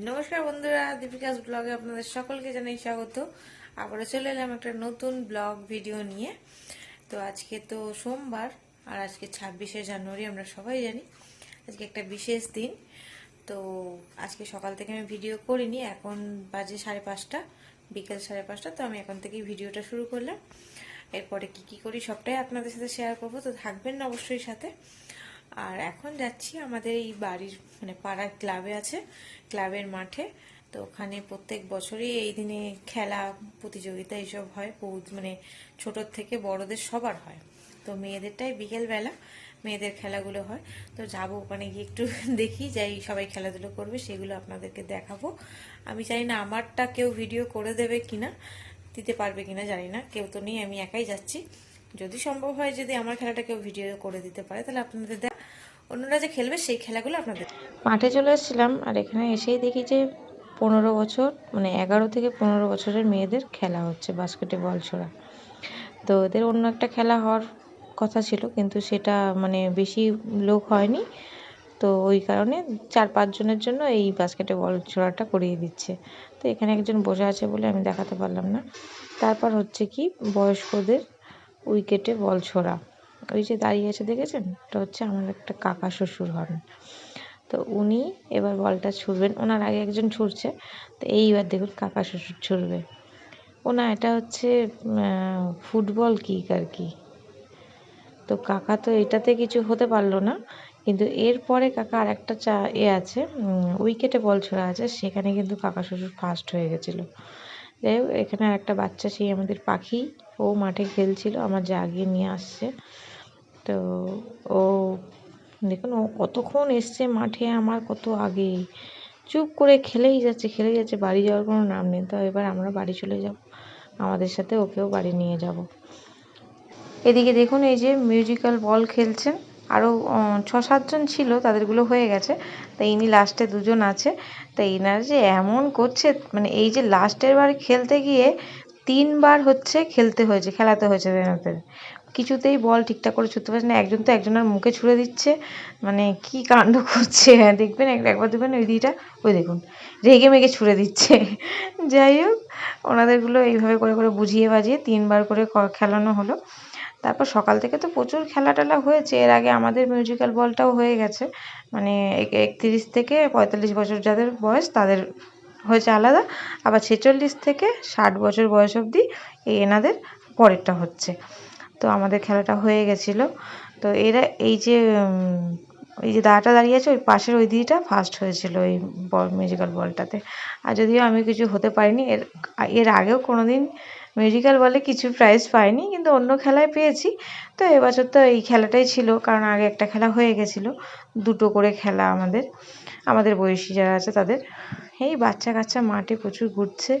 নমস্কার বন্ধুরা, দীপিকাস ব্লগে আপনাদের সকলকে জানাই স্বাগত। আবারও চলে এলাম একটা নতুন ব্লগ ভিডিও নিয়ে। তো আজকে তো সোমবার, আর আজকে ছাব্বিশে জানুয়ারি, আমরা সবাই জানি। আজকে একটা বিশেষ দিন। তো আজকে সকাল থেকে আমি ভিডিও করিনি, এখন বাজে সাড়ে পাঁচটা, বিকেল সাড়ে পাঁচটা, তো আমি এখন থেকেই ভিডিওটা শুরু করলাম। এরপরে কি কি করি সবটাই আপনাদের সাথে শেয়ার করব, তো থাকবেন না অবশ্যই সাথে। আর এখন যাচ্ছি আমাদের এই বাড়ির মানে পাড়ার ক্লাবে আছে, ক্লাবের মাঠে। তো ওখানে প্রত্যেক বছরই এই দিনে খেলা, প্রতিযোগিতা এইসব হয় মানে ছোটোর থেকে বড়দের সবার হয়। তো মেয়েদেরটাই বিকেলবেলা মেয়েদের খেলাগুলো হয়। তো যাব ওখানে গিয়ে একটু দেখি, যাই সবাই খেলাধুলো করবে, সেগুলো আপনাদেরকে দেখাবো। আমি জানি না আমারটা কেউ ভিডিও করে দেবে কিনা, দিতে পারবে কিনা জানি না, কেউ তো নেই, আমি একাই যাচ্ছি। যদি সম্ভব হয় যদি আমার খেলাটা কেউ ভিডিও করে দিতে পারে, তাহলে আপনাদের অন্যরা যে খেলবে সেই খেলাগুলো আপনাদের মাঠে চলে এসেছিলাম আর এখানে এসেই দেখি যে পনেরো বছর মানে এগারো থেকে পনেরো বছরের মেয়েদের খেলা হচ্ছে বাস্কেটে বল ছোড়া। তো এদের অন্য একটা খেলা হওয়ার কথা ছিল, কিন্তু সেটা মানে বেশি লোক হয়নি। তো ওই কারণে চার পাঁচজনের জন্য এই বাস্কেটে বল ছোড়াটা করিয়ে দিচ্ছে। তো এখানে একজন বসে আছে বলে আমি দেখাতে পারলাম না। তারপর হচ্ছে কি বয়স্কদের উইকেটে বল ছোড়া। ওই যে দাঁড়িয়ে আছে, দেখেছেন? ওটা হচ্ছে আমার একটা কাকা শ্বশুর হন। তো উনি এবার বলটা ছুড়বেন। ওনার আগে একজন ছুড়ছে। তো এইবার দেখুন কাকা শ্বশুর ছুড়বে। ওনা, এটা হচ্ছে ফুটবল কিক আর কি। তো কাকা তো এটাতে কিছু হতে পারল না। কিন্তু এরপরে কাকা আর একটা চা, এ আছে উইকেটে বল ছোড়া আছে। সেখানে কিন্তু কাকা শ্বশুর ফার্স্ট হয়ে গেছিল। যাই হোক, এখানে আর একটা বাচ্চা, সেই আমাদের পাখি। ও মাঠে খেলছিল। আমার যা গিয়ে নিয়ে আসছে। তো ও দেখুন, ও কতক্ষণ এসছে মাঠে, আমার কত আগে। চুপ করে খেলেই যাচ্ছে খেলেই যাচ্ছে, বাড়ি যাওয়ার কোনো নাম নেই। তো এবার আমরা বাড়ি চলে যাব, আমাদের সাথে ওকেও বাড়ি নিয়ে যাব। এদিকে দেখুন, এই যে মিউজিক্যাল বল খেলছেন। আরও ছ সাতজন ছিল, তাদেরগুলো হয়ে গেছে। তা ইনি লাস্টে দুজন আছে। তা ইনারা যে এমন করছে মানে এই যে লাস্টের বার খেলতে গিয়ে তিনবার হচ্ছে খেলতে হয়েছে, খেলাতে হয়েছে এনাদের কিছুতেই বল ঠিকঠাক করে ছুটতে পারছে না। একজন তো একজনের মুখে ছুঁড়ে দিচ্ছে। মানে কি কাণ্ড করছে? হ্যাঁ দেখবেন এক- একবার দেখবেন ওই দিটা ওই দেখুন, রেগে মেগে ছুঁড়ে দিচ্ছে। যাই হোক, ওনাদেরগুলো এইভাবে করে করে বুঝিয়ে বাজিয়ে তিনবার করে খেলানো হলো। তারপর সকাল থেকে তো প্রচুর খেলা টেলা হয়েছে। এর আগে আমাদের মিউজিক্যাল বলটাও হয়ে গেছে। মানে এক- একত্রিশ থেকে পঁয়তাল্লিশ বছর যাদের বয়স, তাদের হয়েছে আলাদা। আবার ছেচল্লিশ থেকে ষাট বছর বয়স অবধি এই এনাদের পরেরটা হচ্ছে। তো আমাদের খেলাটা হয়ে গেছিল। তো এরা এই যে এই যে দাঁড়াটা দাঁড়িয়ে আছে ওই পাশের ওই দিদিটা ফার্স্ট হয়েছিল ওই বল মিউজিক্যাল বলটাতে আর যদিও আমি কিছু হতে পারিনি, এর এর আগেও কোনো দিন মিউজিক্যাল বলে কিছু প্রাইজ পাইনি, কিন্তু অন্য খেলায় পেয়েছি। তো এবছর তো এই খেলাটাই ছিল, কারণ আগে একটা খেলা হয়ে গেছিল, দুটো করে খেলা আমাদের আমাদের বয়সী যারা আছে তাদের। এই বাচ্চা কাচ্চা মাঠে প্রচুর ঘুরছে।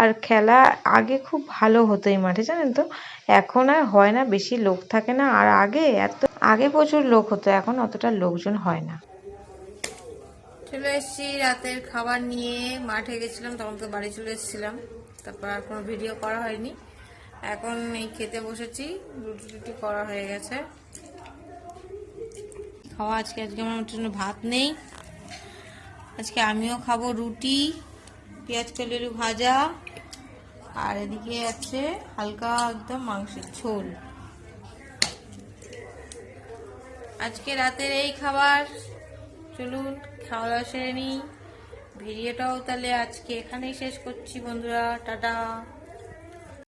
আর খেলা আগে খুব ভালো হতো এই মাঠে, জানেন তো? এখন আর হয় না, বেশি লোক থাকে না। আর আগে এত, আগে প্রচুর লোক হতো, এখন অতটা লোকজন হয় না। চলে এসেছি রাতের খাবার নিয়ে। মাঠে গেছিলাম, তখন তো বাড়ি চলে এসেছিলাম। তারপর আর কোনো ভিডিও করা হয়নি। এখন এই খেতে বসেছি, রুটি টুটি করা হয়ে গেছে। খাওয়া আজকে আজকে আমার জন্য ভাত নেই। আজকে আমিও খাব রুটি, পেঁয়াজ কলেরু ভাজা, আর এদিকে আছে হালকা একদম মাংসের ঝোল। আজকে রাতের এই খাবার। চলুন খাওয়া দাওয়া সেরে নিই। ভিডিওটাও তাহলে আজকে এখানেই শেষ করছি বন্ধুরা, টাটা।